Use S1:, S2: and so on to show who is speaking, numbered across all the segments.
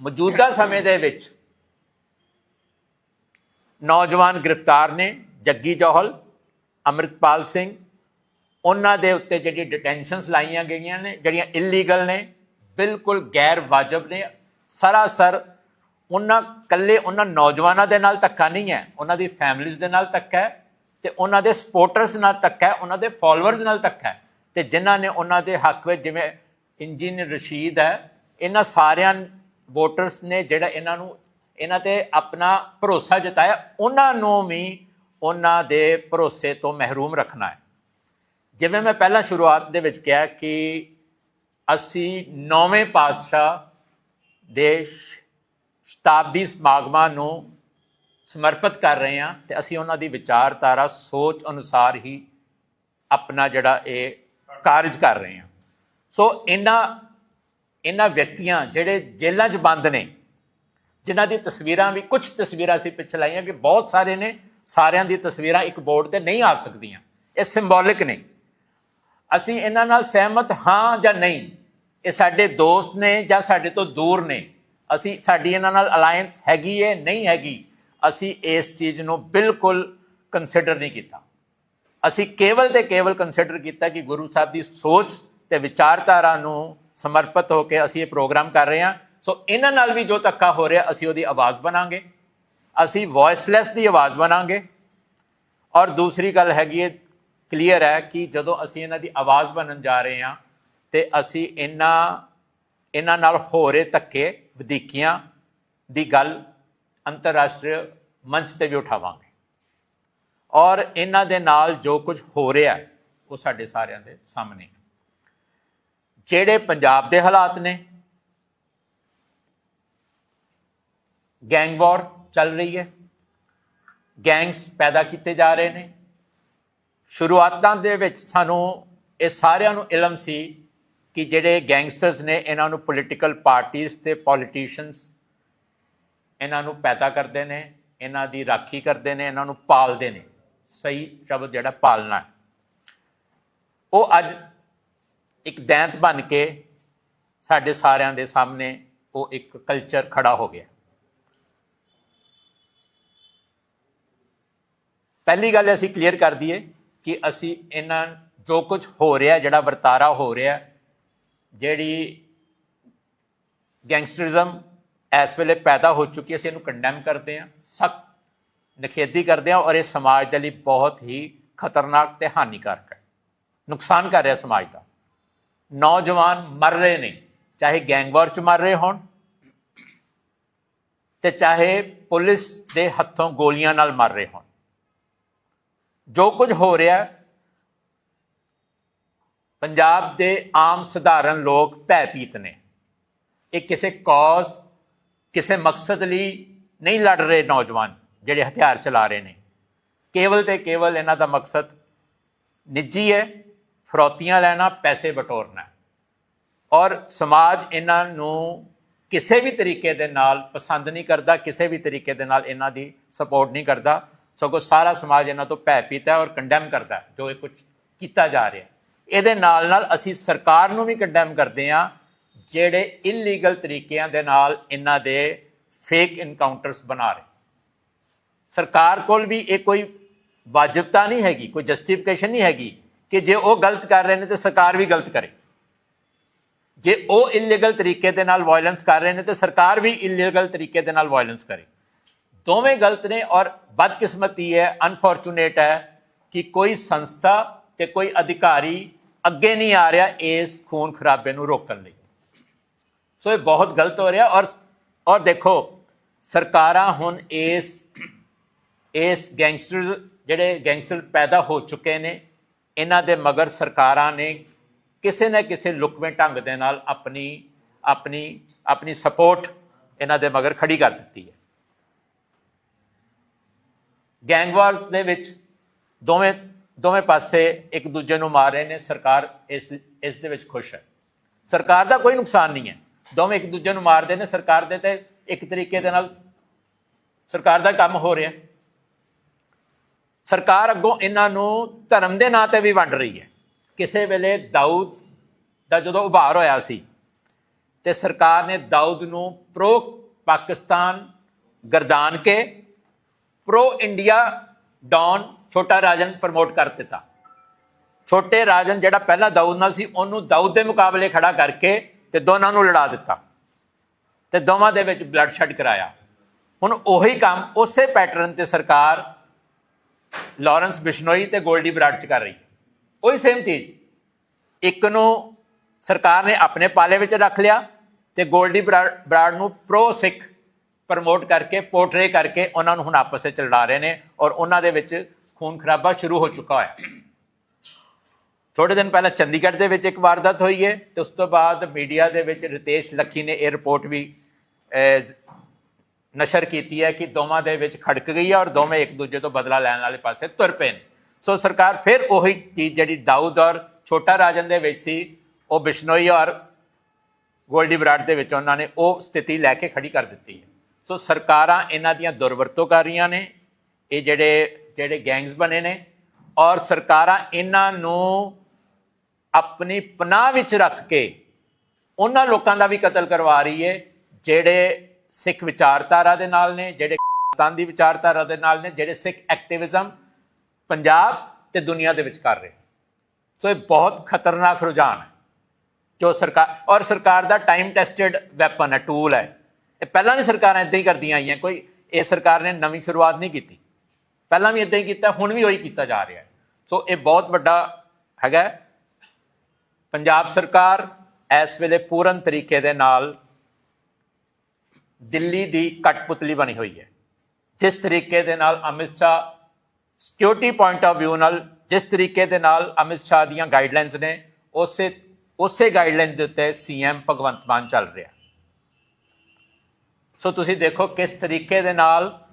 S1: ਮੌਜੂਦਾ ਸਮੇਂ ਦੇ ਵਿੱਚ ਨੌਜਵਾਨ ਗ੍ਰਿਫਤਾਰ ਨੇ ਜੱਗੀ ਜੋਹਲ ਅਮਰਿਤਪਾਲ ਸਿੰਘ, ਉਹਨਾਂ ਦੇ ਉੱਤੇ ਜਿਹੜੀ ਡਿਟੈਂਸ਼ਨਸ ਲਾਈਆਂ ਗਈਆਂ ਨੇ, ਜਿਹੜੀਆਂ ਇਲੀਗਲ ਨੇ, ਬਿਲਕੁਲ ਗੈਰ ਵਾਜਬ ਨੇ। ਸਰਾਸਰ ਉਹਨਾਂ ਕੱਲੇ ਉਹਨਾਂ ਨੌਜਵਾਨਾਂ ਦੇ ਨਾਲ ਧੱਕਾ ਨਹੀਂ ਹੈ, ਉਹਨਾਂ ਦੀ ਫੈਮਿਲੀਜ਼ ਦੇ ਨਾਲ ਧੱਕਾ ਹੈ ਤੇ ਉਹਨਾਂ ਦੇ ਸਪੋਰਟਰਸ ਨਾਲ ਧੱਕਾ ਹੈ, ਉਹਨਾਂ ਦੇ ਫਾਲੋਅਰਸ ਨਾਲ ਧੱਕਾ ਹੈ। ਤੇ ਜਿਨ੍ਹਾਂ ਨੇ ਉਹਨਾਂ ਦੇ ਹੱਕ ਵਿੱਚ ਜਿਵੇਂ ਇੰਜੀਨੀਅਰ ਰਸ਼ੀਦ ਹੈ, ਇਹਨਾਂ ਸਾਰਿਆਂ ਵੋਟਰਸ ਨੇ ਜਿਹੜਾ ਇਹਨਾਂ ਨੂੰ, ਇਹਨਾਂ ਤੇ ਆਪਣਾ ਭਰੋਸਾ ਜਤਾਇਆ, ਉਹਨਾਂ ਨੂੰ ਵੀ ਉਹਨਾਂ ਦੇ ਭਰੋਸੇ ਤੋਂ ਮਹਿਰੂਮ ਰੱਖਣਾ ਹੈ। ਜਿਵੇਂ ਮੈਂ ਪਹਿਲਾਂ ਸ਼ੁਰੂਆਤ ਦੇ ਵਿੱਚ ਕਿਹਾ ਕਿ ਅਸੀਂ ਨੌਵੇਂ ਪਾਤਸ਼ਾਹ ਦੇ ਸ਼ਤਾਬਦੀ ਸਮਾਗਮਾਂ ਨੂੰ ਸਮਰਪਿਤ ਕਰ ਰਹੇ ਹਾਂ ਤੇ ਅਸੀਂ ਉਹਨਾਂ ਦੀ ਵਿਚਾਰਧਾਰਾ ਸੋਚ ਅਨੁਸਾਰ ਹੀ ਆਪਣਾ ਜਿਹੜਾ ਇਹ ਕਾਰਜ ਕਰ ਰਹੇ ਹਾਂ। ਸੋ ਇਹਨਾਂ ਇਹਨਾਂ ਵਿਅਕਤੀਆਂ ਜਿਹੜੇ ਜੇਲ੍ਹਾਂ 'ਚ ਬੰਦ ਨੇ, ਜਿਨ੍ਹਾਂ ਦੀ ਤਸਵੀਰਾਂ ਵੀ ਕੁਝ ਤਸਵੀਰਾਂ ਅਸੀਂ ਪਿੱਛੇ ਲਾਈਆਂ ਕਿ ਬਹੁਤ ਸਾਰੇ ਨੇ, ਸਾਰਿਆਂ ਦੀ ਤਸਵੀਰਾਂ ਇੱਕ ਬੋਰਡ ਤੇ ਨਹੀਂ ਆ ਸਕਦੀਆਂ। ਇਹ ਸਿੰਬੋਲਿਕ ਨੇ। ਅਸੀਂ ਇਹਨਾਂ ਨਾਲ ਸਹਿਮਤ ਹਾਂ ਜਾਂ ਨਹੀਂ, ਇਹ ਸਾਡੇ ਦੋਸਤ ਨੇ ਜਾਂ ਸਾਡੇ ਤੋਂ ਦੂਰ ਨੇ। ਅਸੀਂ, ਸਾਡੀ ਇਹਨਾਂ ਨਾਲ ਅਲਾਈਅੰਸ ਹੈਗੀ ਹੈ, ਨਹੀਂ ਹੈਗੀ, ਅਸੀਂ ਇਸ ਚੀਜ਼ ਨੂੰ ਬਿਲਕੁਲ ਕੰਸੀਡਰ ਨਹੀਂ ਕੀਤਾ। ਅਸੀਂ ਕੇਵਲ ਤੇ ਕੇਵਲ ਕੰਸੀਡਰ ਕੀਤਾ ਕਿ ਗੁਰੂ ਸਾਹਿਬ ਦੀ ਸੋਚ ਤੇ ਵਿਚਾਰਧਾਰਾ ਨੂੰ ਸਮਰਪਿਤ ਹੋ ਕੇ ਅਸੀਂ ਇਹ ਪ੍ਰੋਗਰਾਮ ਕਰ ਰਹੇ ਹਾਂ। ਸੋ ਇਹਨਾਂ ਨਾਲ ਵੀ ਜੋ ਧੱਕਾ ਹੋ ਰਿਹਾ, ਅਸੀਂ ਉਹਦੀ ਆਵਾਜ਼ ਬਣਾਂਗੇ। ਅਸੀਂ ਵੌਇਸਲੈਸ ਦੀ ਆਵਾਜ਼ ਬਣਾਂਗੇ। ਔਰ ਦੂਸਰੀ ਗੱਲ ਹੈਗੀ ਹੈ ਕਲੀਅਰ ਹੈ ਕਿ ਜਦੋਂ ਅਸੀਂ ਇਹਨਾਂ ਦੀ ਆਵਾਜ਼ ਬਣਨ ਜਾ ਰਹੇ ਹਾਂ, ਤੇ ਅਸੀਂ ਇਹਨਾਂ ਇਹਨਾਂ ਨਾਲ ਹੋ ਰਹੇ ਧੱਕੇ, ਵਧੀਕੀਆਂ ਦੀ ਗੱਲ ਅੰਤਰਰਾਸ਼ਟਰੀ ਮੰਚ ਤੇ ਵੀ ਉਠਾਵਾਂਗੇ। ਔਰ ਇਹਨਾਂ ਦੇ ਨਾਲ ਜੋ ਕੁਝ ਹੋ ਰਿਹਾ ਉਹ ਸਾਡੇ ਸਾਰਿਆਂ ਦੇ ਸਾਹਮਣੇ ਜਿਹੜੇ ਪੰਜਾਬ ਦੇ ਹਾਲਾਤ ਨੇ। ਗੈਂਗ ਵਾਰ ਚੱਲ ਰਹੀ ਹੈ। ਗੈਂਗਸ ਪੈਦਾ ਕੀਤੇ ਜਾ ਰਹੇ ਨੇ। ਸ਼ੁਰੂਆਤਾਂ ਦੇ ਵਿੱਚ ਸਾਨੂੰ ਇਹ ਸਾਰਿਆਂ ਨੂੰ ਇਲਮ ਸੀ ਕਿ ਜਿਹੜੇ ਗੈਂਗਸਟਰਸ ਨੇ, ਇਹਨਾਂ ਨੂੰ ਪੋਲੀਟੀਕਲ ਪਾਰਟੀਆਂ ਤੇ ਪੋਲੀਟੀਸ਼ੀਅਨਸ ਇਹਨਾਂ ਨੂੰ ਪੈਦਾ ਕਰਦੇ ਨੇ, ਇਹਨਾਂ ਦੀ ਰਾਖੀ ਕਰਦੇ ਨੇ, ਇਹਨਾਂ ਨੂੰ ਪਾਲਦੇ ਨੇ। ਸਹੀ ਸ਼ਬਦ ਜਿਹੜਾ ਪਾਲਣਾ ਉਹ ਅੱਜ ਇੱਕ ਦੈਂਤ ਬਣ ਕੇ ਸਾਡੇ ਸਾਰਿਆਂ ਦੇ ਸਾਹਮਣੇ ਉਹ ਇੱਕ ਕਲਚਰ ਖੜਾ ਹੋ ਗਿਆ। ਪਹਿਲੀ ਗੱਲ ਅਸੀਂ ਕਲੀਅਰ ਕਰ ਦਈਏ ਕਿ ਅਸੀਂ ਇਹਨਾਂ ਜੋ ਕੁਝ ਹੋ ਰਿਹਾ, ਜਿਹੜਾ ਵਰਤਾਰਾ ਹੋ ਰਿਹਾ, ਜਿਹੜੀ ਗੈਂਗਸਟਰਿਜ਼ਮ ਇਸ ਵੇਲੇ ਪੈਦਾ ਹੋ ਚੁੱਕੀ ਅਸੀਂ ਇਹਨੂੰ ਕੰਡੈਮ ਕਰਦੇ ਹਾਂ, ਸਖਤ ਨਖੇਦੀ ਕਰਦੇ ਹਾਂ ਔਰ ਇਹ ਸਮਾਜ ਦੇ ਲਈ ਬਹੁਤ ਹੀ ਖਤਰਨਾਕ ਤੇ ਹਾਨੀਕਾਰਕ ਹੈ। ਨੁਕਸਾਨ ਕਰ ਰਿਹਾ ਸਮਾਜ ਦਾ। ਨੌਜਵਾਨ ਮਰ ਰਹੇ ਨੇ, ਚਾਹੇ ਗੈਂਗਵਾਰ ਚ ਮਰ ਰਹੇ ਹੋਣ ਤੇ ਚਾਹੇ ਪੁਲਿਸ ਦੇ ਹੱਥੋਂ ਗੋਲੀਆਂ ਨਾਲ ਮਰ ਰਹੇ ਹੋਣ। ਜੋ ਕੁਝ ਹੋ ਰਿਹਾ ਪੰਜਾਬ ਦੇ ਆਮ ਸਧਾਰਨ ਲੋਕ ਭੈ ਭੈਭੀਤ ਨੇ। ਇਹ ਕਿਸੇ ਕੌਜ਼ ਕਿਸੇ ਮਕਸਦ ਲਈ ਨਹੀਂ ਲੜ ਰਹੇ ਨੌਜਵਾਨ ਜਿਹੜੇ ਹਥਿਆਰ ਚਲਾ ਰਹੇ ਨੇ। ਕੇਵਲ ਤੇ ਕੇਵਲ ਇਹਨਾਂ ਦਾ ਮਕਸਦ ਨਿੱਜੀ ਹੈ ਫਰੋਤੀਆਂ ਲੈਣਾ, ਪੈਸੇ ਬਟੋਰਨਾ। ਔਰ ਸਮਾਜ ਇਹਨਾਂ ਨੂੰ ਕਿਸੇ ਵੀ ਤਰੀਕੇ ਦੇ ਨਾਲ ਪਸੰਦ ਨਹੀਂ ਕਰਦਾ, ਕਿਸੇ ਵੀ ਤਰੀਕੇ ਦੇ ਨਾਲ ਇਹਨਾਂ ਦੀ ਸਪੋਰਟ ਨਹੀਂ ਕਰਦਾ। ਸਗੋਂ ਸਾਰਾ ਸਮਾਜ ਇਹਨਾਂ ਤੋਂ ਭੈਭੀਤ ਹੈ ਔਰ ਕੰਡੈਮ ਕਰਦਾ, ਜੋ ਇਹ ਕੁਝ ਕੀਤਾ ਜਾ ਰਿਹਾ। ਇਹਦੇ ਨਾਲ ਨਾਲ ਅਸੀਂ ਸਰਕਾਰ ਨੂੰ ਵੀ ਕੰਡੈਮ ਕਰਦੇ ਹਾਂ, ਜਿਹੜੇ ਇਲੀਗਲ ਤਰੀਕਿਆਂ ਦੇ ਨਾਲ ਇਹਨਾਂ ਦੇ ਫੇਕ ਇਨਕਾਊਂਟਰਸ ਬਣਾ ਰਹੇ। ਸਰਕਾਰ ਕੋਲ ਵੀ ਇਹ ਕੋਈ ਵਾਜਬਤਾ ਨਹੀਂ ਹੈਗੀ, ਕੋਈ ਜਸਟੀਫਿਕੇਸ਼ਨ ਨਹੀਂ ਹੈਗੀ। ਕਿ ਜੇ ਉਹ ਗਲਤ ਕਰ ਰਹੇ ਨੇ ਤੇ ਸਰਕਾਰ ਵੀ ਗਲਤ ਕਰੇ। ਜੇ ਉਹ ਇਲੀਗਲ ਤਰੀਕੇ ਦੇ ਨਾਲ ਵਾਇਲੈਂਸ ਕਰ ਰਹੇ ਨੇ ਤੇ ਸਰਕਾਰ ਵੀ ਇਲੀਗਲ ਤਰੀਕੇ ਦੇ ਨਾਲ ਵਾਇਲੈਂਸ ਕਰੇ। ਦੋਵੇਂ ਗਲਤ ਨੇ ਔਰ ਬਦਕਿਸਮਤੀ ਹੈ ਅਨਫੋਰਚੂਨੇਟ ਹੈ ਕਿ ਕੋਈ ਸੰਸਥਾ ਤੇ ਕੋਈ ਅਧਿਕਾਰੀ ਅੱਗੇ ਨਹੀਂ ਆ ਰਿਹਾ ਇਸ ਖੂਨ ਖਰਾਬੇ ਨੂੰ ਰੋਕਣ ਲਈ। ਸੋ ਇਹ ਬਹੁਤ ਗਲਤ ਹੋ ਰਿਹਾ ਔਰ ਔਰ ਦੇਖੋ, ਸਰਕਾਰਾਂ ਹੁਣ ਇਸ ਇਸ ਗੈਂਗਸਟਰ ਜਿਹੜੇ ਗੈਂਗਸਟਰ ਪੈਦਾ ਹੋ ਚੁੱਕੇ ਨੇ ਇਹਨਾਂ ਦੇ ਮਗਰ ਸਰਕਾਰਾਂ ਨੇ ਕਿਸੇ ਨਾ ਕਿਸੇ ਲੁਕਵੇਂ ਢੰਗ ਦੇ ਨਾਲ ਆਪਣੀ ਆਪਣੀ ਆਪਣੀ ਸਪੋਰਟ ਇਹਨਾਂ ਦੇ ਮਗਰ ਖੜੀ ਕਰ ਦਿੱਤੀ ਹੈ। ਗੈਂਗਵਾਰ ਦੇ ਵਿੱਚ ਦੋਵੇਂ ਦੋਵੇਂ ਪਾਸੇ ਇੱਕ ਦੂਜੇ ਨੂੰ ਮਾਰ ਰਹੇ ਨੇ, ਸਰਕਾਰ ਇਸ ਇਸ ਦੇ ਵਿੱਚ ਖੁਸ਼ ਹੈ। ਸਰਕਾਰ ਦਾ ਕੋਈ ਨੁਕਸਾਨ ਨਹੀਂ ਹੈ। ਦੋਵੇਂ ਇੱਕ ਦੂਜੇ ਨੂੰ ਮਾਰਦੇ ਨੇ, ਸਰਕਾਰ ਦੇ ਤੇ ਇੱਕ ਤਰੀਕੇ ਦੇ ਨਾਲ ਸਰਕਾਰ ਦਾ ਕੰਮ ਹੋ ਰਿਹਾ ਸਰਕਾਰ ਅੱਗੋਂ ਇਹਨਾਂ ਨੂੰ ਧਰਮ ਦੇ ਨਾਂ ਤੇ ਵੀ ਵੰਡ ਰਹੀ ਹੈ। ਕਿਸੇ ਵੇਲੇ ਦਾਊਦ ਦਾ ਜਦੋਂ ਉਭਾਰ ਹੋਇਆ ਸੀ ਤੇ ਸਰਕਾਰ ਨੇ ਦਾਊਦ ਨੂੰ ਪ੍ਰੋ ਪਾਕਿਸਤਾਨ ਗਰਦਾਨ ਕੇ pro India don Chhota Rajan promote ਕਰ ਦਿੱਤਾ। ਛੋਟੇ ਰਾਜਨ ਜਿਹੜਾ ਪਹਿਲਾਂ ਦਾਊਦ ਨਾਲ ਸੀ, ਉਹਨੂੰ ਦਾਊਦ ਦੇ ਮੁਕਾਬਲੇ ਖੜਾ ਕਰਕੇ ਤੇ ਦੋਨਾਂ ਨੂੰ ਲੜਾ ਦਿੱਤਾ ਤੇ ਦੋਵਾਂ ਦੇ ਵਿੱਚ ਬਲੱਡ ਸ਼ੈਡ ਕਰਾਇਆ। ਹੁਣ ਉਹੀ ਕੰਮ ਉਸੇ ਪੈਟਰਨ ਤੇ ਸਰਕਾਰ ਲਾਰੈਂਸ ਬਿਸ਼ਨੋਈ ਤੇ ਗੋਲਡੀ ਬਰਾੜ ਚ ਕਰ ਰਹੀ। ਉਹੀ ਸੇਮ ਚੀਜ਼। ਇੱਕ ਨੂੰ ਸਰਕਾਰ ਨੇ ਆਪਣੇ ਪਾਲੇ ਵਿੱਚ ਰੱਖ ਲਿਆ ਤੇ ਗੋਲਡੀ ਬਰਾ- ਬਰਾੜ ਨੂੰ ਪ੍ਰੋ ਸਿੱਖ ਪ੍ਰਮੋਟ ਕਰਕੇ ਪੋਰਟਰੇ ਕਰਕੇ ਉਹਨਾਂ ਨੂੰ ਹੁਣ ਆਪਸ ਵਿੱਚ ਲੜਾ ਰਹੇ ਨੇ ਔਰ ਉਹਨਾਂ ਦੇ ਵਿੱਚ ਖੂਨ ਖਰਾਬਾ ਸ਼ੁਰੂ ਹੋ ਚੁੱਕਾ ਹੈ ਥੋੜੇ ਦਿਨ ਪਹਿਲਾਂ ਚੰਡੀਗੜ੍ਹ ਦੇ ਵਿੱਚ ਇੱਕ ਵਾਰਦਾਤ ਹੋਈ ਹੈ ਤੇ ਉਸ ਤੋਂ ਬਾਅਦ ਮੀਡੀਆ ਦੇ ਵਿੱਚ ਰਿਤੇਸ਼ ਲੱਖੀ ਨੇ ਇਹ ਰਿਪੋਰਟ ਵੀ ਨਸ਼ਰ ਕੀਤੀ ਹੈ ਕਿ ਦੋਵਾਂ ਦੇ ਵਿੱਚ ਖੜਕ ਗਈ ਹੈ ਔਰ ਦੋਵੇਂ ਇੱਕ ਦੂਜੇ ਤੋਂ ਬਦਲਾ ਲੈਣ ਵਾਲੇ ਪਾਸੇ ਤੁਰ ਪਏ ਨੇ। ਸੋ ਸਰਕਾਰ ਫਿਰ ਉਹੀ ਚੀਜ਼ ਜਿਹੜੀ ਦਾਊਦ ਔਰ ਛੋਟਾ ਰਾਜਨ ਦੇ ਵਿੱਚ ਸੀ, ਉਹ ਬਿਸ਼ਨੋਈ ਔਰ ਗੋਲਡੀ ਬਰਾਡ ਦੇ ਵਿੱਚ ਉਹਨਾਂ ਨੇ ਉਹ ਸਥਿਤੀ ਲੈ ਕੇ ਖੜੀ ਕਰ ਦਿੱਤੀ ਹੈ। ਸੋ ਸਰਕਾਰਾਂ ਇਹਨਾਂ ਦੀਆਂ ਦੁਰਵਰਤੋਂ ਕਰ ਰਹੀਆਂ ਨੇ, ਇਹ ਜਿਹੜੇ ਜਿਹੜੇ ਗੈਂਗਸ ਬਣੇ ਨੇ ਔਰ ਸਰਕਾਰਾਂ ਇਹਨਾਂ ਨੂੰ ਆਪਣੀ ਪਨਾਹ ਵਿੱਚ ਰੱਖ ਕੇ ਉਹਨਾਂ ਲੋਕਾਂ ਦਾ ਵੀ ਕਤਲ ਕਰਵਾ ਰਹੀ ਹੈ, ਜਿਹੜੇ ਸਿੱਖ ਵਿਚਾਰਧਾਰਾ ਦੇ ਨਾਲ ਨੇ, ਜਿਹੜੇ ਪਾਕਿਸਤਾਨ ਦੀ ਵਿਚਾਰਧਾਰਾ ਦੇ ਨਾਲ ਨੇ, ਜਿਹੜੇ ਸਿੱਖ ਐਕਟਿਵਿਜ਼ਮ ਪੰਜਾਬ ਤੇ ਦੁਨੀਆ ਦੇ ਵਿੱਚ ਕਰ ਰਹੇ ਸੋ ਇਹ ਬਹੁਤ ਖਤਰਨਾਕ ਰੁਝਾਨ ਹੈ। ਜੋ ਸਰਕਾਰ ਔਰ ਸਰਕਾਰ ਦਾ ਟਾਈਮ ਟੈਸਟਡ ਵੈਪਨ ਹੈ ਟੂਲ ਹੈ। ਇਹ ਪਹਿਲਾਂ ਵੀ ਸਰਕਾਰਾਂ ਇਦਾਂ ਹੀ ਕਰਦੀਆਂ ਆਈਆਂ, ਕੋਈ ਇਹ ਸਰਕਾਰ ਨੇ ਨਵੀਂ ਸ਼ੁਰੂਆਤ ਨਹੀਂ ਕੀਤੀ। ਪਹਿਲਾਂ ਵੀ ਇਦਾਂ ਹੀ ਕੀਤਾ, ਹੁਣ ਵੀ ਉਹੀ ਕੀਤਾ ਜਾ ਰਿਹਾ ਹੈ। ਸੋ ਇਹ ਬਹੁਤ ਵੱਡਾ ਹੈਗਾ ਪੰਜਾਬ ਸਰਕਾਰ ਇਸ ਵੇਲੇ ਪੂਰਨ ਤਰੀਕੇ ਦੇ ਨਾਲ ਦਿੱਲੀ ਦੀ ਕਟਪੁਤਲੀ ਬਣੀ ਹੋਈ ਹੈ। ਜਿਸ ਤਰੀਕੇ ਦੇ ਨਾਲ Amit Shah security point of View ਨਾਲ, ਜਿਸ ਤਰੀਕੇ ਦੇ ਨਾਲ ਅਮਿਤ ਸ਼ਾਹ ਦੀਆਂ ਗਾਈਡਲਾਈਨਸ ਨੇ, ਉਸੇ ਉਸੇ ਗਾਈਡਲਾਈਨ ਦੇ ਉੱਤੇ ਸੀਐਮ ਭਗਵੰਤ ਮਾਨ ਚੱਲ ਰਿਹਾ। ਸੋ ਤੁਸੀਂ ਦੇਖੋ ਕਿਸ ਤਰੀਕੇ ਦੇ ਨਾਲ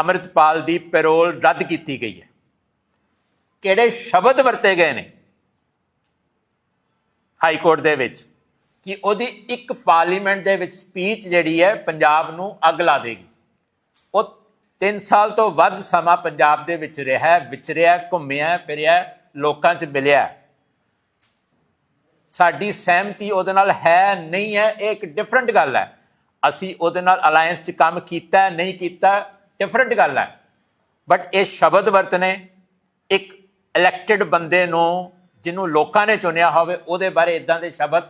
S1: ਅਮਰਿਤਪਾਲ ਦੀ ਪੈਰੋਲ ਰੱਦ ਕੀਤੀ ਗਈ ਹੈ। ਕਿਹੜੇ ਸ਼ਬਦ ਵਰਤੇ ਗਏ ਨੇ? ਹਾਈ ਕੋਰਟ ਦੇ ਵਿੱਚ। ਕਿ ਉਹਦੀ ਇੱਕ ਪਾਰਲੀਮੈਂਟ ਦੇ ਵਿੱਚ ਸਪੀਚ ਜਿਹੜੀ ਹੈ ਪੰਜਾਬ ਨੂੰ ਅੱਗ ਲਾ ਦੇਗੀ। ਉਹ 3 ਸਾਲ ਤੋਂ ਵੱਧ ਸਮਾਂ ਪੰਜਾਬ ਦੇ ਵਿੱਚ ਰਿਹਾ ਵਿਚਰਿਆ ਘੁੰਮਿਆ ਫਿਰਿਆ ਲੋਕਾਂ 'ਚ ਮਿਲਿਆ ਸਾਡੀ ਸਹਿਮਤੀ ਉਹਦੇ ਨਾਲ ਹੈ ਨਹੀਂ ਹੈ, ਇਹ ਇੱਕ ਡਿਫਰੈਂਟ ਗੱਲ ਹੈ। ਅਸੀਂ ਉਹਦੇ ਨਾਲ ਅਲਾਈਅੰਸ 'ਚ ਕੰਮ ਕੀਤਾ ਨਹੀਂ ਕੀਤਾ ਡਿਫਰੈਂਟ ਗੱਲ ਹੈ। ਬਟ ਇਹ ਸ਼ਬਦ ਵਰਤਨੇ ਇੱਕ ਇਲੈਕਟਿਡ ਬੰਦੇ ਨੂੰ, ਜਿਹਨੂੰ ਲੋਕਾਂ ਨੇ ਚੁਣਿਆ ਹੋਵੇ, ਉਹਦੇ ਬਾਰੇ ਇਦਾਂ ਦੇ ਸ਼ਬਦ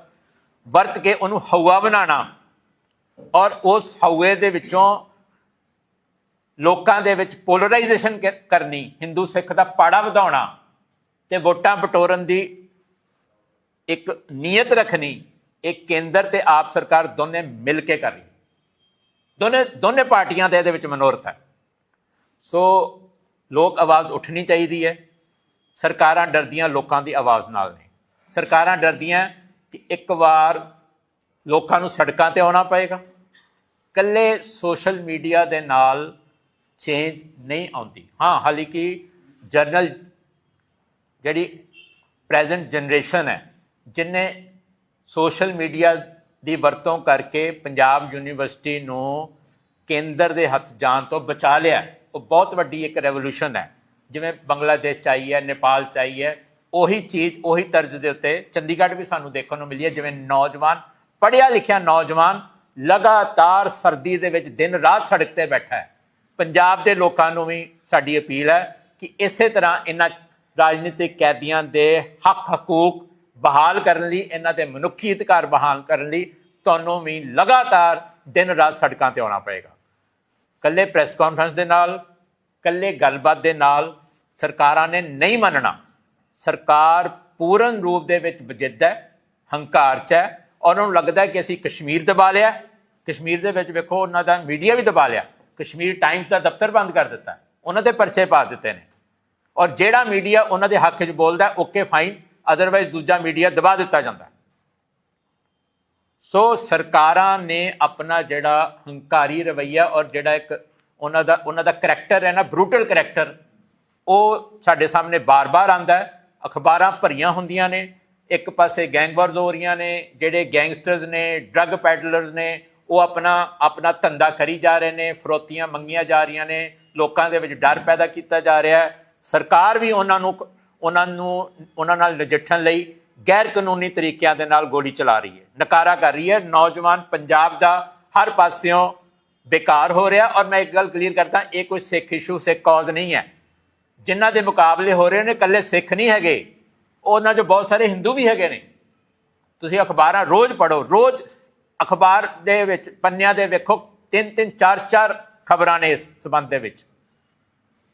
S1: ਵਰਤ ਕੇ ਉਹਨੂੰ ਹਊਆ ਬਣਾਉਣਾ। ਔਰ ਉਸ ਹਊਏ ਦੇ ਵਿੱਚੋਂ ਲੋਕਾਂ ਦੇ ਵਿੱਚ ਪੋਲਰਾਈਜੇਸ਼ਨ ਕਰਨੀ, ਹਿੰਦੂ ਸਿੱਖ ਦਾ ਪਾੜਾ ਵਧਾਉਣਾ ਤੇ ਵੋਟਾਂ ਬਟੋਰਨ ਦੀ ਇੱਕ ਨੀਅਤ ਰੱਖਣੀ ਇਹ ਕੇਂਦਰ ਤੇ ਆਪ ਸਰਕਾਰ ਦੋਨੇ ਮਿਲ ਕੇ ਕਰ ਰਹੀ ਦੋਨੇ ਦੋਨੇ ਪਾਰਟੀਆਂ ਦੇ ਇਹਦੇ ਵਿੱਚ ਮਨੋਰਥ ਹੈ। ਸੋ ਲੋਕ ਆਵਾਜ਼ ਉੱਠਣੀ ਚਾਹੀਦੀ ਹੈ। ਸਰਕਾਰਾਂ ਡਰਦੀਆਂ ਲੋਕਾਂ ਦੀ ਆਵਾਜ਼ ਨਾਲ ਨੇ। ਸਰਕਾਰਾਂ ਡਰਦੀਆਂ ਕਿ ਇੱਕ ਵਾਰ ਲੋਕਾਂ ਨੂੰ ਸੜਕਾਂ ਤੇ ਆਉਣਾ ਪਏਗਾ। ਕੱਲੇ ਸੋਸ਼ਲ ਮੀਡੀਆ ਦੇ ਨਾਲ ਚੇਂਜ ਨਹੀਂ ਆਉਂਦੀ। ਹਾਂ, ਹਾਲੀ ਕਿ ਜਰਨਲ ਜਿਹੜੀ ਪ੍ਰੈਜ਼ੈਂਟ ਜਨਰੇਸ਼ਨ ਹੈ, ਜਿਨੇ ਸੋਸ਼ਲ ਮੀਡੀਆ ਦੀ ਵਰਤੋਂ ਕਰਕੇ ਪੰਜਾਬ ਯੂਨੀਵਰਸਿਟੀ ਨੂੰ ਕੇਂਦਰ ਦੇ ਹੱਥ ਜਾਣ ਤੋਂ ਬਚਾ ਲਿਆ ਉਹ ਬਹੁਤ ਵੱਡੀ ਇੱਕ ਰੈਵੋਲੂਸ਼ਨ ਹੈ। ਜਿਵੇਂ ਬੰਗਲਾਦੇਸ਼ ਚ ਆਈ ਹੈ, ਨੇਪਾਲ ਚ ਆਈ ਹੈ ਉਹੀ ਚੀਜ਼, ਉਹੀ ਤਰਜ਼ ਦੇ ਉੱਤੇ ਚੰਡੀਗੜ੍ਹ ਵੀ ਸਾਨੂੰ ਦੇਖਣ ਨੂੰ ਮਿਲੀ ਹੈ, ਜਿਵੇਂ ਨੌਜਵਾਨ, ਪੜ੍ਹਿਆ ਲਿਖਿਆ ਨੌਜਵਾਨ ਲਗਾਤਾਰ ਸਰਦੀ ਦੇ ਵਿੱਚ ਦਿਨ ਰਾਤ ਸੜਕ ਤੇ ਬੈਠਾ ਹੈ। ਪੰਜਾਬ ਦੇ ਲੋਕਾਂ ਨੂੰ ਵੀ ਸਾਡੀ ਅਪੀਲ ਹੈ ਕਿ ਇਸੇ ਤਰ੍ਹਾਂ ਇਹਨਾਂ ਰਾਜਨੀਤਿਕ ਕੈਦੀਆਂ ਦੇ ਹੱਕ ਹਕੂਕ ਬਹਾਲ ਕਰਨ ਲਈ, ਇਹਨਾਂ ਦੇ ਮਨੁੱਖੀ ਅਧਿਕਾਰ ਬਹਾਲ ਕਰਨ ਲਈ ਤੁਹਾਨੂੰ ਵੀ ਲਗਾਤਾਰ ਦਿਨ ਰਾਤ ਸੜਕਾਂ ਤੇ ਆਉਣਾ ਪਏਗਾ। ਕੱਲੇ ਪ੍ਰੈਸ ਕਾਨਫਰੰਸ ਦੇ ਨਾਲ ਕੱਲੇ ਗੱਲਬਾਤ ਦੇ ਨਾਲ ਸਰਕਾਰਾਂ ਨੇ ਨਹੀਂ ਮੰਨਣਾ। ਸਰਕਾਰ ਪੂਰਨ ਰੂਪ ਦੇ ਵਿੱਚ ਵਜਿੱਦ ਹੈ, ਹੰਕਾਰ ਚ ਹੈ ਔਰ ਉਹਨਾਂ ਨੂੰ ਲੱਗਦਾ ਕਿ ਅਸੀਂ ਕਸ਼ਮੀਰ ਦਬਾ ਲਿਆ ਕਸ਼ਮੀਰ ਦੇ ਵਿੱਚ ਵੇਖੋ ਉਹਨਾਂ ਦਾ ਮੀਡੀਆ ਵੀ ਦਬਾ ਲਿਆ। ਕਸ਼ਮੀਰ ਟਾਈਮਸ ਦਾ ਦਫ਼ਤਰ ਬੰਦ ਕਰ ਦਿੱਤਾ ਉਹਨਾਂ ਦੇ ਪਰਚੇ ਪਾ ਦਿੱਤੇ ਨੇ। ਔਰ ਜਿਹੜਾ ਮੀਡੀਆ ਉਹਨਾਂ ਦੇ ਹੱਕ 'ਚ ਬੋਲਦਾ ਓਕੇ ਫਾਈਨ ਅਦਰਵਾਈਜ਼ ਦੂਜਾ ਮੀਡੀਆ ਦਬਾ ਦਿੱਤਾ ਜਾਂਦਾ ਸੋ ਸਰਕਾਰਾਂ ਨੇ ਆਪਣਾ ਜਿਹੜਾ ਹੰਕਾਰੀ ਰਵਈਆ ਔਰ ਜਿਹੜਾ ਇੱਕ ਉਹਨਾਂ ਦਾ ਉਹਨਾਂ ਦਾ ਕਰੈਕਟਰ ਹੈ ਨਾ ਬਰੂਟਲ ਕਰੈਕਟਰ ਉਹ ਸਾਡੇ ਸਾਹਮਣੇ ਬਾਰ-ਬਾਰ ਆਂਦਾ ਹੈ। ਅਖਬਾਰਾਂ ਭਰੀਆਂ ਹੁੰਦੀਆਂ ਨੇ, ਇੱਕ ਪਾਸੇ ਗੈਂਗਵਰਜ਼ ਹੋ ਰਹੀਆਂ ਨੇ, ਜਿਹੜੇ ਗੈਂਗਸਟਰਸ ਨੇ ਡਰੱਗ ਪੈਡਲਰਸ ਨੇ, ਉਹ ਆਪਣਾ ਆਪਣਾ ਧੰਦਾ ਕਰੀ ਜਾ ਰਹੇ ਨੇ, ਫਰੋਤੀਆਂ ਮੰਗੀਆਂ ਜਾ ਰਹੀਆਂ ਨੇ, ਲੋਕਾਂ ਦੇ ਵਿੱਚ ਡਰ ਪੈਦਾ ਕੀਤਾ ਜਾ ਰਿਹਾ ਹੈ। ਸਰਕਾਰ ਵੀ ਉਹਨਾਂ ਨੂੰ ਉਹਨਾਂ ਨੂੰ, ਉਹਨਾਂ ਨਾਲ ਨਜਿੱਠਣ ਲਈ ਗੈਰ ਕਾਨੂੰਨੀ ਤਰੀਕਿਆਂ ਦੇ ਨਾਲ ਗੋਲੀ ਚਲਾ ਰਹੀ ਹੈ। ਨਕਾਰਾ ਕਰ ਰਹੀ ਹੈ। ਨੌਜਵਾਨ ਪੰਜਾਬ ਦਾ ਹਰ ਪਾਸਿਓਂ ਬੇਕਾਰ ਹੋ ਰਿਹਾ ਔਰ ਮੈਂ ਇੱਕ ਗੱਲ ਕਲੀਅਰ ਕਰਦਾ, ਇਹ ਕੋਈ ਸਿੱਖ ਇਸ਼ੂ ਸਿੱਖ ਕਾਜ਼ ਨਹੀਂ ਹੈ। ਜਿਨ੍ਹਾਂ ਦੇ ਮੁਕਾਬਲੇ ਹੋ ਰਹੇ ਨੇ, ਇਕੱਲੇ ਸਿੱਖ ਨਹੀਂ ਹੈਗੇ। ਉਹਨਾਂ 'ਚ ਬਹੁਤ ਸਾਰੇ ਹਿੰਦੂ ਵੀ ਹੈਗੇ ਨੇ। ਤੁਸੀਂ ਅਖਬਾਰਾਂ ਰੋਜ਼ ਪੜੋ ਰੋਜ਼ ਅਖਬਾਰ ਦੇ ਵਿੱਚ, ਪੰਨਿਆਂ ਦੇ ਵੇਖੋ, ਤਿੰਨ ਤਿੰਨ, ਚਾਰ ਚਾਰ ਖਬਰਾਂ ਨੇ ਇਸ ਸਬੰਧ ਦੇ ਵਿੱਚ।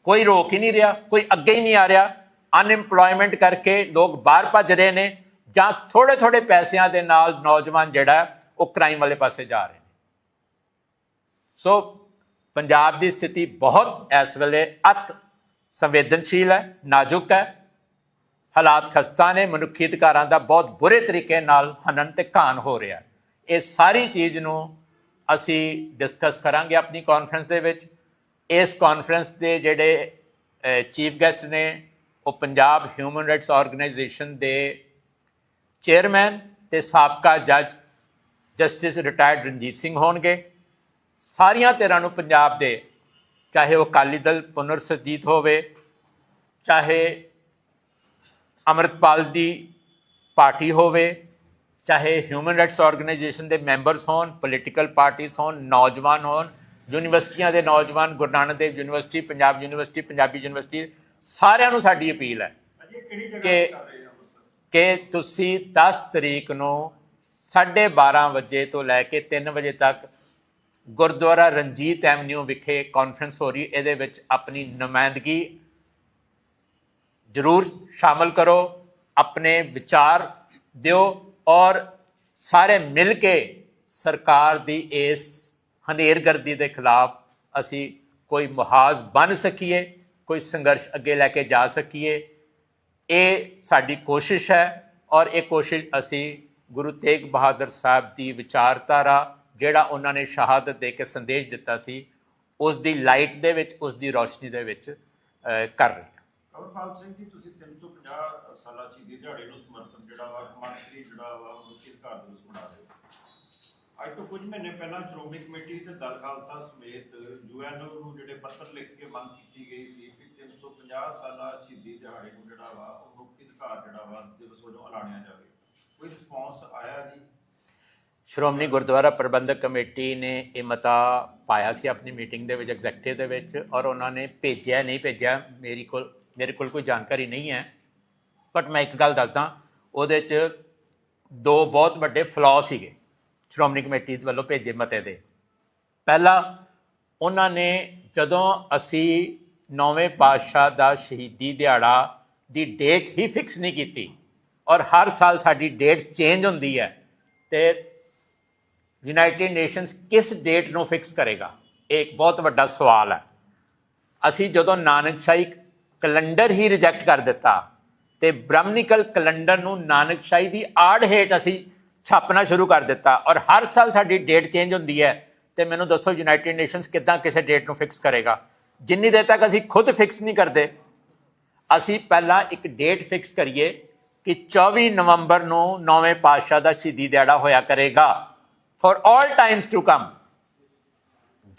S1: ਕੋਈ ਰੋਕ ਹੀ ਨਹੀਂ ਰਿਹਾ, ਕੋਈ ਅੱਗੇ ਹੀ ਨਹੀਂ ਆ ਰਿਹਾ। ਅਨਇੰਪਲੋਇਮੈਂਟ ਕਰਕੇ ਲੋਕ ਬਾਹਰ ਭੱਜ ਰਹੇ ਨੇ ਜਾਂ ਥੋੜੇ ਥੋੜੇ ਪੈਸਿਆਂ ਦੇ ਨਾਲ ਨੌਜਵਾਨ ਜਿਹੜਾ ਉਹ ਕ੍ਰਾਈਮ ਵਾਲੇ ਪਾਸੇ ਜਾ ਰਹੇ ਨੇ। ਸੋ ਪੰਜਾਬ ਦੀ ਸਥਿਤੀ ਬਹੁਤ ਇਸ ਵੇਲੇ ਅਤ ਸੰਵੇਦਨਸ਼ੀਲ ਹੈ, ਨਾਜ਼ੁਕ ਹੈ। ਹਾਲਾਤ ਖਸਤਾ ਨੇ ਮਨੁੱਖੀ ਅਧਿਕਾਰਾਂ ਦਾ ਬਹੁਤ ਬੁਰੇ ਤਰੀਕੇ ਨਾਲ ਹਨਨ ਤੇ ਘਾਣ ਹੋ ਰਿਹਾ ਇਹ ਸਾਰੀ ਚੀਜ਼ ਨੂੰ ਅਸੀਂ ਡਿਸਕਸ ਕਰਾਂਗੇ ਆਪਣੀ ਕਾਨਫਰੰਸ ਦੇ ਵਿੱਚ। ਇਸ ਕਾਨਫਰੰਸ ਦੇ ਜਿਹੜੇ ਚੀਫ ਗੈਸਟ ਨੇ, ਉਹ ਪੰਜਾਬ ਹਿਊਮਨ ਰਾਈਟਸ ਆਰਗੇਨਾਈਜੇਸ਼ਨ ਦੇ ਚੇਅਰਮੈਨ ਤੇ ਸਾਬਕਾ ਜੱਜ ਜਸਟਿਸ ਰਿਟਾਇਰਡ ਰਣਜੀਤ ਸਿੰਘ ਹੋਣਗੇ। ਸਾਰੀਆਂ ਧਿਰਾਂ ਨੂੰ ਪੰਜਾਬ ਦੇ ਚਾਹੇ ਉਹ ਅਕਾਲੀ ਦਲ ਪੁਨਰ ਸੁਰਜੀਤ ਹੋਵੇ ਚਾਹੇ ਅਮਰਤਪਾਲ ਦੀ ਪਾਰਟੀ ਹੋਵੇ ਚਾਹੇ ਹਿਊਮਨ ਰਾਈਟਸ ਆਰਗੇਨਾਈਜੇਸ਼ਨ ਦੇ ਮੈਂਬਰਸ ਹੋਣ ਪੋਲੀਟੀਕਲ ਪਾਰਟੀਆਂ ਹੋਣ ਨੌਜਵਾਨ ਹੋਣ ਯੂਨੀਵਰਸਿਟੀਆਂ ਦੇ ਨੌਜਵਾਨ Guru Nanak Dev university Punjab university Punjabi university ਸਾਰਿਆਂ ਨੂੰ ਸਾਡੀ ਅਪੀਲ ਹੈ ਕਿ ਕਿ ਤੁਸੀਂ 10 ਤਰੀਕ ਨੂੰ 12:30 ਵਜੇ ਤੋਂ ਲੈ ਕੇ 3 ਵਜੇ ਤੱਕ ਗੁਰਦੁਆਰਾ ਰਣਜੀਤ ਐਵਨਿਊ ਵਿਖੇ ਕਾਨਫਰੰਸ ਹੋ ਰਹੀ, ਇਹਦੇ ਵਿੱਚ ਆਪਣੀ ਨੁਮਾਇੰਦਗੀ ਜਰੂਰ ਸ਼ਾਮਲ ਕਰੋ, ਆਪਣੇ ਵਿਚਾਰ ਦਿਓ ਔਰ ਸਾਰੇ ਮਿਲ ਕੇ ਸਰਕਾਰ ਦੀ ਇਸ ਹਨੇਰਗਰਦੀ ਦੇ ਖਿਲਾਫ ਅਸੀਂ ਕੋਈ ਮੁਹਾਜ਼ ਬਣ ਸਕੀਏ, ਕੋਈ ਸੰਘਰਸ਼ ਅੱਗੇ ਲੈ ਕੇ ਜਾ ਸਕੀਏ। ਇਹ ਸਾਡੀ ਕੋਸ਼ਿਸ਼ ਹੈ ਔਰ ਇਹ ਕੋਸ਼ਿਸ਼ ਅਸੀਂ ਗੁਰੂ ਤੇਗ ਬਹਾਦਰ ਸਾਹਿਬ ਦੀ ਵਿਚਾਰਧਾਰਾ ਜਿਹੜਾ ਉਹਨਾਂ ਨੇ ਸ਼ਹਾਦਤ ਦੇ ਕੇ ਸੰਦੇਸ਼ ਦਿੱਤਾ ਸੀ, ਉਸ ਦੀ ਲਾਈਟ ਦੇ ਵਿੱਚ, ਉਸ ਦੀ ਰੋਸ਼ਨੀ ਦੇ ਵਿੱਚ ਕਰ ਰਹੇ ਹਾਂ।
S2: ਅਮਰਪਾਲ ਸਿੰਘ ਜੀ, ਤੁਸੀਂ 350 ਸਾਲਾ ਸ਼ਹੀਦੀ ਦਿਹਾੜੇ ਨੂੰ ਸਮਰਪਣ ਜਿਹੜਾ ਵਾ ਕਮਾਂਡਰੀ ਜਿਹੜਾ ਵਾ ਮਨੁੱਖੀ ਅਧਿਕਾਰ ਦਿਵਸ ਮਨਾ ਰਹੇ ਅੱਜ ਤੋਂ ਕੁਝ ਮਹੀਨੇ ਪਹਿਲਾਂ ਸ਼੍ਰੋਮਣੀ ਕਮੇਟੀ ਤੇ ਦਲ ਖਾਲਸਾ ਸਮੇਤ ਯੂਐਨ ਨੂੰ ਜਿਹੜੇ ਪੱਤਰ ਲਿਖ ਕੇ ਮੰਗ ਕੀਤੀ ਗਈ ਸੀ ਕਿ 350 ਸਾਲਾ ਸ਼ਹੀਦੀ ਦਿਹਾੜੇ ਨੂੰ ਜਿਹੜਾ ਵਾ, ਉਹ ਮਨੁੱਖੀ ਅਧਿਕਾਰ ਜਿਹੜਾ ਵਾ, ਦਿਵਸ ਵਜੋਂ ਐਲਾਨਿਆ ਜਾਵੇ। ਕੋਈ ਰਿਸਪੌਂਸ ਆਇਆ ਜੀ?
S1: ਸ਼੍ਰੋਮਣੀ ਗੁਰਦੁਆਰਾ ਪ੍ਰਬੰਧਕ ਕਮੇਟੀ ਨੇ ਇਹ ਮਤਾ ਪਾਇਆ ਸੀ ਆਪਣੀ ਮੀਟਿੰਗ ਦੇ ਵਿੱਚ ਐਗਜ਼ੈਕਟਿਵ ਦੇ ਵਿੱਚ, ਔਰ ਉਹਨਾਂ ਨੇ ਭੇਜਿਆ, ਨਹੀਂ ਭੇਜਿਆ, ਮੇਰੀ ਕੋਲ, ਮੇਰੇ ਕੋਲ ਕੋਈ ਜਾਣਕਾਰੀ ਨਹੀਂ ਹੈ। ਬਟ ਮੈਂ ਇੱਕ ਗੱਲ ਦੱਸਦਾ, ਉਹਦੇ 'ਚ ਦੋ ਬਹੁਤ ਵੱਡੇ ਫਲॉ ਸੀਗੇ ਸ਼੍ਰੋਮਣੀ ਕਮੇਟੀ ਵੱਲੋਂ ਭੇਜੇ ਮਤੇ ਦੇ। ਪਹਿਲਾ, ਉਹਨਾਂ ਨੇ ਜਦੋਂ ਅਸੀਂ ਨੌਵੇਂ ਪਾਤਸ਼ਾਹ ਦਾ ਸ਼ਹੀਦੀ ਦਿਹਾੜਾ ਦੀ ਡੇਟ ਹੀ ਫਿਕਸ ਨਹੀਂ ਕੀਤੀ, ਔਰ ਹਰ ਸਾਲ ਸਾਡੀ ਡੇਟ ਚੇਂਜ ਹੁੰਦੀ ਹੈ, ਤੇ ਯੂਨਾਈਟਿਡ ਨੇਸ਼ਨਸ ਕਿਸ ਡੇਟ ਨੂੰ ਫਿਕਸ ਕਰੇਗਾ? ਇਹ ਇੱਕ ਬਹੁਤ ਵੱਡਾ ਸਵਾਲ ਹੈ। ਅਸੀਂ ਜਦੋਂ ਨਾਨਕਸ਼ਾਹੀ ਕੈਲੰਡਰ ਹੀ ਰਿਜੈਕਟ ਕਰ ਦਿੱਤਾ ਤੇ ਬ੍ਰਾਹਮਣਿਕਲ ਕੈਲੰਡਰ ਨੂੰ ਨਾਨਕਸ਼ਾਹੀ ਦੀ ਆੜ ਹੇਠ ਅਸੀਂ ਛਾਪਣਾ ਸ਼ੁਰੂ ਕਰ ਦਿੱਤਾ ਔਰ ਹਰ ਸਾਲ ਸਾਡੀ ਡੇਟ ਚੇਂਜ ਹੁੰਦੀ ਹੈ ਤੇ ਮੈਨੂੰ ਦੱਸੋ ਯੂਨਾਈਟਿਡ ਨੇਸ਼ਨਸ ਕਿੱਦਾਂ ਕਿਸੇ ਡੇਟ ਨੂੰ ਫਿਕਸ ਕਰੇਗਾ? ਜਿੰਨੀ ਦੇਰ ਤੱਕ ਅਸੀਂ ਖੁਦ ਫਿਕਸ ਨਹੀਂ ਕਰਦੇ, ਅਸੀਂ ਪਹਿਲਾਂ ਇੱਕ ਡੇਟ ਫਿਕਸ ਕਰੀਏ ਕਿ 24 ਨਵੰਬਰ ਨੂੰ ਨੌਵੇਂ ਪਾਤਸ਼ਾਹ ਦਾ ਸ਼ਹੀਦੀ ਦਿਹਾੜਾ ਹੋਇਆ ਕਰੇਗਾ। For all times to come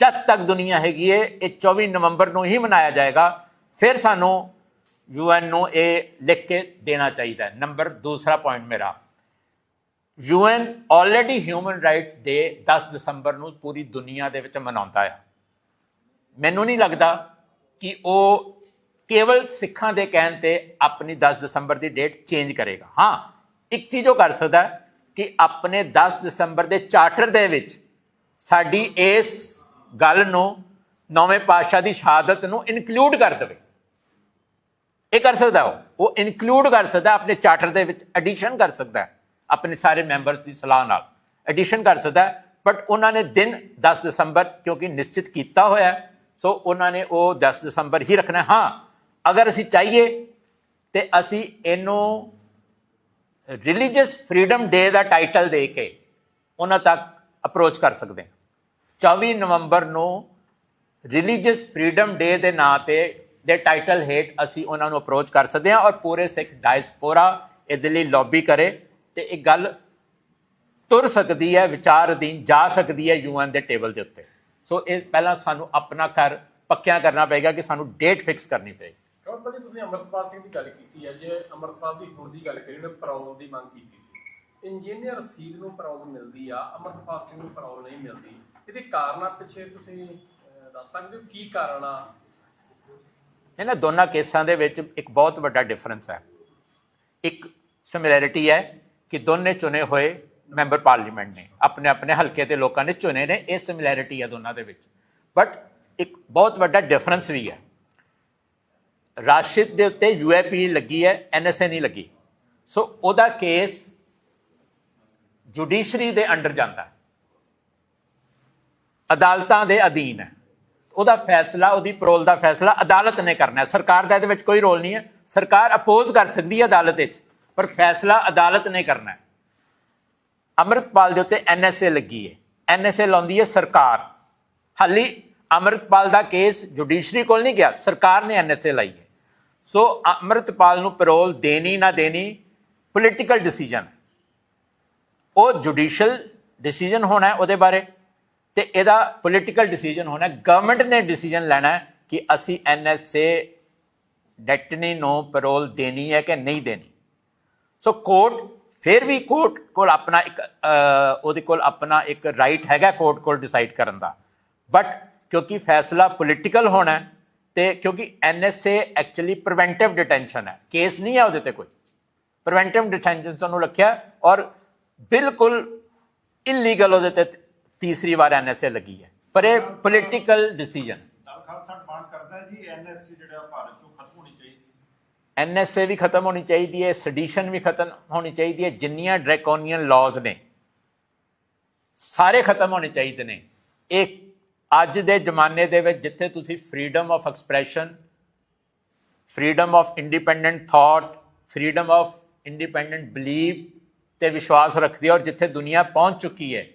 S1: ਜਦ ਤੱਕ ਦੁਨੀਆ ਹੈਗੀ ਹੈ ਇਹ 24 ਨਵੰਬਰ ਨੂੰ ਹੀ ਮਨਾਇਆ ਜਾਏਗਾ, ਫਿਰ ਸਾਨੂੰ ਯੂਐਨ ਨੂੰ ਇਹ ਲਿਖ ਕੇ ਦੇਣਾ ਚਾਹੀਦਾ ਹੈ। ਨੰਬਰ ਦੂਸਰਾ ਪੁਆਇੰਟ ਮੇਰਾ। UN already human rights day 10 ਦਸੰਬਰ ਨੂੰ ਪੂਰੀ ਦੁਨੀਆ ਦੇ ਵਿੱਚ ਮਨਾਉਂਦਾ ਹੈ ਮੈਨੂੰ ਨਹੀਂ ਲੱਗਦਾ ਕਿ ਉਹ ਕੇਵਲ ਸਿੱਖਾਂ ਦੇ ਕਹਿਣ ਤੇ ਆਪਣੀ 10 ਦਸੰਬਰ ਦੀ ਡੇਟ ਚੇਂਜ ਕਰੇਗਾ। ਹਾਂ, ਇੱਕ ਚੀਜ਼ ਉਹ ਕਰ ਸਕਦਾ ਹੈ ਕਿ ਆਪਣੇ 10 ਦਸੰਬਰ ਦੇ ਚਾਰਟਰ ਦੇ ਵਿੱਚ ਸਾਡੀ ਇਸ ਗੱਲ ਨੂੰ, ਨੌਵੇਂ ਪਾਤਸ਼ਾਹ ਦੀ ਸ਼ਹਾਦਤ ਨੂੰ ਇਨਕਲੂਡ ਕਰ ਦੇਵੇ। ਇਹ ਕਰ ਸਕਦਾ ਉਹ। ਉਹ ਇਨਕਲੂਡ ਕਰ ਸਕਦਾ, ਆਪਣੇ ਚਾਰਟਰ ਦੇ ਵਿੱਚ ਐਡੀਸ਼ਨ ਕਰ ਸਕਦਾ ਆਪਣੇ ਸਾਰੇ ਮੈਂਬਰਸ ਦੀ ਸਲਾਹ ਨਾਲ। ਐਡੀਸ਼ਨ ਕਰ ਸਕਦਾ ਬਟ ਉਹਨਾਂ ਨੇ ਦਿਨ 10 ਦਸੰਬਰ ਕਿਉਂਕਿ ਨਿਸ਼ਚਿਤ ਕੀਤਾ ਹੋਇਆ ਸੋ ਉਹਨਾਂ ਨੇ ਉਹ 10 ਦਸੰਬਰ ਹੀ ਰੱਖਣਾ ਹਾਂ, ਅਗਰ ਅਸੀਂ ਚਾਹੀਏ ਤੇ ਅਸੀਂ ਇਹਨੂੰ ਰਿਲੀਜੀਅਸ ਫਰੀडम ਡੇ ਦਾ ਟਾਈਟਲ ਦੇ ਕੇ ਉਹਨਾਂ ਤੱਕ ਅਪਰੋਚ ਕਰ ਸਕਦੇ ਹਾਂ। 24 ਨਵੰਬਰ ਨੂੰ ਰਿਲੀਜੀਅਸ ਫਰੀडम ਡੇ ਦੇ ਨਾਂ ਤੇ ਦੇ ਟਾਈਟਲ ਹੇਠ ਅਸੀਂ ਉਹਨਾਂ ਨੂੰ ਅਪਰੋਚ ਕਰ ਸਕਦੇ ਹਾਂ ਔਰ ਪੂਰੇ ਸਿੱਖ ਡਾਇਸਪੋਰਾ ਇਹਦੇ ਲਈ ਲੌਬੀ ਕਰੇ ਤੇ ਇਹ ਗੱਲ ਤੁਰ ਸਕਦੀ ਹੈ, ਵਿਚਾਰ ਅਧੀਨ ਜਾ ਸਕਦੀ ਹੈ ਯੂਐਨ ਦੇ ਟੇਬਲ ਦੇ ਉੱਤੇ। ਸੋ ਇਹ ਪਹਿਲਾਂ ਸਾਨੂੰ ਆਪਣਾ ਘਰ ਪੱਕਿਆ ਕਰਨਾ ਪਏਗਾ ਕਿ ਸਾਨੂੰ ਡੇਟ ਫਿਕਸ ਕਰਨੀ ਪਏਗੀ।
S2: ਕਿਉਂ
S3: ਜੀ, ਤੁਸੀਂ ਅਮਰਤਪਾਲ ਸਿੰਘ ਦੀ ਗੱਲ ਕੀਤੀ ਹੈ, ਜੇ ਅਮਰਤਪਾਲ ਦੀ ਹੁਣ ਦੀ ਗੱਲ ਕਰੀਏ, ਉਹਨੇ ਪਰੌਲ ਦੀ ਮੰਗ ਕੀਤੀ ਸੀ। ਇੰਜੀਨੀਅਰ ਰਸੀਦ ਨੂੰ ਪਰੌਲ ਮਿਲਦੀ ਆ, ਅਮਰਤਪਾਲ ਸਿੰਘ ਨੂੰ ਪਰੌਲ ਨਹੀਂ ਮਿਲਦੀ। ਇਹਦੇ ਕਾਰਨਾਂ ਪਿੱਛੇ ਤੁਸੀਂ ਦੱਸ ਸਕਦੇ ਹੋ, ਕੀ ਕਾਰਨ ਆ?
S1: ਇਹਨਾਂ ਦੋਨਾਂ ਕੇਸਾਂ ਦੇ ਵਿੱਚ ਇੱਕ ਬਹੁਤ ਵੱਡਾ ਡਿਫਰੈਂਸ ਹੈ। ਇੱਕ ਸਿਮਿਲੈਰਿਟੀ ਹੈ ਕਿ ਦੋਨੇ ਚੁਣੇ ਹੋਏ ਮੈਂਬਰ ਪਾਰਲੀਮੈਂਟ ਨੇ, ਆਪਣੇ ਆਪਣੇ ਹਲਕੇ ਦੇ ਲੋਕਾਂ ਨੇ ਚੁਣੇ ਨੇ, ਇਹ ਸਿਮਿਲੈਰਿਟੀ ਹੈ ਦੋਨਾਂ ਦੇ ਵਿੱਚ। ਬਟ ਇੱਕ ਬਹੁਤ ਵੱਡਾ ਡਿਫਰੈਂਸ ਵੀ ਹੈ। ਰਾਸ਼ਿਦ ਦੇ ਉੱਤੇ ਯੂਏਪੀ ਲੱਗੀ ਹੈ ਐਨਐਸਏ ਨਹੀਂ ਲੱਗੀ। ਸੋ ਉਹਦਾ ਕੇਸ ਜੁਡੀਸ਼ਰੀ ਦੇ ਅੰਡਰ ਜਾਂਦਾ। ਅਦਾਲਤਾਂ ਦੇ ਅਧੀਨ ਹੈ। ਉਹਦਾ ਫੈਸਲਾ, ਉਹਦੀ ਪਰੋਲ ਦਾ ਫੈਸਲਾ ਅਦਾਲਤ ਨੇ ਕਰਨਾ ਹੈ। ਸਰਕਾਰ ਦਾ ਇਹਦੇ ਵਿੱਚ ਕੋਈ ਰੋਲ ਨਹੀਂ ਹੈ। ਸਰਕਾਰ ਅਪੋਜ਼ ਕਰ ਸਕਦੀ ਹੈ ਅਦਾਲਤ ਵਿੱਚ, ਪਰ ਫੈਸਲਾ ਅਦਾਲਤ ਨੇ ਕਰਨਾ ਹੈ। ਅੰਮ੍ਰਿਤਪਾਲ ਦੇ ਉੱਤੇ ਐਨਐਸਏ ਲੱਗੀ ਹੈ। ਐਨਐਸਏ ਲਾਉਂਦੀ ਹੈ ਸਰਕਾਰ। ਹਾਲੀ ਅੰਮ੍ਰਿਤਪਾਲ ਦਾ ਕੇਸ ਜੁਡੀਸ਼ਰੀ ਕੋਲ ਨਹੀਂ ਗਿਆ। ਸਰਕਾਰ ਨੇ ਐਨਐਸਏ ਲਾਈ ਹੈ। ਸੋ ਅੰਮ੍ਰਿਤਪਾਲ ਨੂੰ ਪੈਰੋਲ ਦੇਣੀ ਨਾ ਦੇਣੀ ਪੋਲੀਟੀਕਲ ਡਿਸੀਜਨ ਉਹ ਜੁਡੀਸ਼ੀਅਲ ਡਿਸੀਜਨ ਹੋਣਾ ਹੈ ਉਹਦੇ ਬਾਰੇ ਤੇ ਇਹਦਾ ਪੋਲੀਟੀਕਲ ਡਿਸੀਜਨ ਹੋਣਾ ਗਵਰਨਮੈਂਟ ਨੇ ਡਿਸੀਜਨ ਲੈਣਾ ਹੈ ਕਿ ਅਸੀਂ ਐਨਐਸਏ ਡੈਟਨੀ ਨੂੰ ਪੈਰੋਲ ਦੇਣੀ ਹੈ ਕਿ ਨਹੀਂ ਦੇਣੀ। ਸੋ ਕੋਰਟ ਫਿਰ ਵੀ ਕੋਰਟ ਕੋਲ ਆਪਣਾ ਇੱਕ ਉਹਦੇ ਕੋਲ ਆਪਣਾ ਇੱਕ ਰਾਈਟ ਹੈਗਾ ਕੋਰਟ ਕੋਲ ਡਿਸਾਈਡ ਕਰਨ ਦਾ। ਬਟ ਕਿਉਂਕਿ ਫੈਸਲਾ ਪੋਲੀਟੀਕਲ ਹੋਣਾ ਹੈ ਤੇ ਕਿਉਂਕਿ ਐਨਐਸਏ ਐਕਚੁਅਲੀ ਪ੍ਰੀਵੈਂਟਿਵ ਡਿਟੈਂਸ਼ਨ ਹੈ। ਕੇਸ ਨਹੀਂ ਹੈ ਉਹਦੇ ਤੇ ਕੋਈ। ਪ੍ਰੀਵੈਂਟਿਵ ਡਿਟੈਂਸ਼ਨ ਨੂੰ ਰੱਖਿਆ ਔਰ ਬਿਲਕੁਲ ਇਲੀਗਲ ਉਹਦੇ ਤੇ ਤੀਸਰੀ ਵਾਰ ਐਨਐਸਏ ਲੱਗੀ ਹੈ। ਪਰ ਇਹ ਪੋਲੀਟੀਕਲ ਡਿਸੀਜਨ ਐਨਐਸਏ ਵੀ ਖਤਮ ਹੋਣੀ ਚਾਹੀਦੀ ਹੈ ਸੈਡੀਸ਼ਨ ਵੀ ਖਤਮ ਹੋਣੀ ਚਾਹੀਦੀ ਹੈ ਜਿੰਨੀਆਂ ਡਰੈਕੋਨੀਅਨ ਲਾਜ਼ ਨੇ ਸਾਰੇ ਖਤਮ ਹੋਣੇ ਚਾਹੀਦੇ ਨੇ। ਇਹ ਅੱਜ ਦੇ ਜ਼ਮਾਨੇ ਦੇ ਵਿੱਚ ਜਿੱਥੇ ਤੁਸੀਂ freedom of expression freedom of independent thought freedom of independent believe ਤੇ ਵਿਸ਼ਵਾਸ ਰੱਖਦੀ ਹੈ ਔਰ ਜਿੱਥੇ ਦੁਨੀਆ ਪਹੁੰਚ ਚੁੱਕੀ ਹੈ,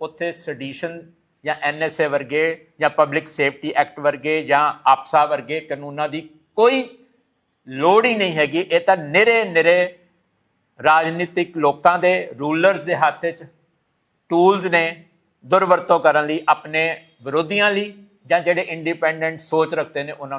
S1: ਉੱਥੇ ਸਡੀਸ਼ਨ ਜਾਂ ਐਨਐਸਏ ਵਰਗੇ ਜਾਂ ਪਬਲਿਕ ਸੇਫਟੀ ਐਕਟ ਵਰਗੇ ਜਾਂ ਆਪਸਾ ਵਰਗੇ ਕਾਨੂੰਨਾਂ ਦੀ ਕੋਈ ਲੋੜ ਹੀ ਨਹੀਂ ਹੈਗੀ। ਇਹ ਤਾਂ ਨਿਰੇ ਨਿਰੇ ਰਾਜਨੀਤਿਕ ਲੋਕਾਂ ਦੇ ਰੂਲਰਸ ਦੇ ਹੱਥ 'ਚ ਟੂਲਸ ਨੇ ਦੁਰਵਰਤੋਂ ਕਰਨ ਲਈ ਆਪਣੇ ਵਿਰੋਧੀਆਂ ਲਈ ਜਾਂ ਜਿਹੜੇ ਇੰਡੀਪੈਂਡੈਂਟ ਸੋਚ ਰੱਖਦੇ ਨੇ ਉਹਨਾਂ ਨੂੰ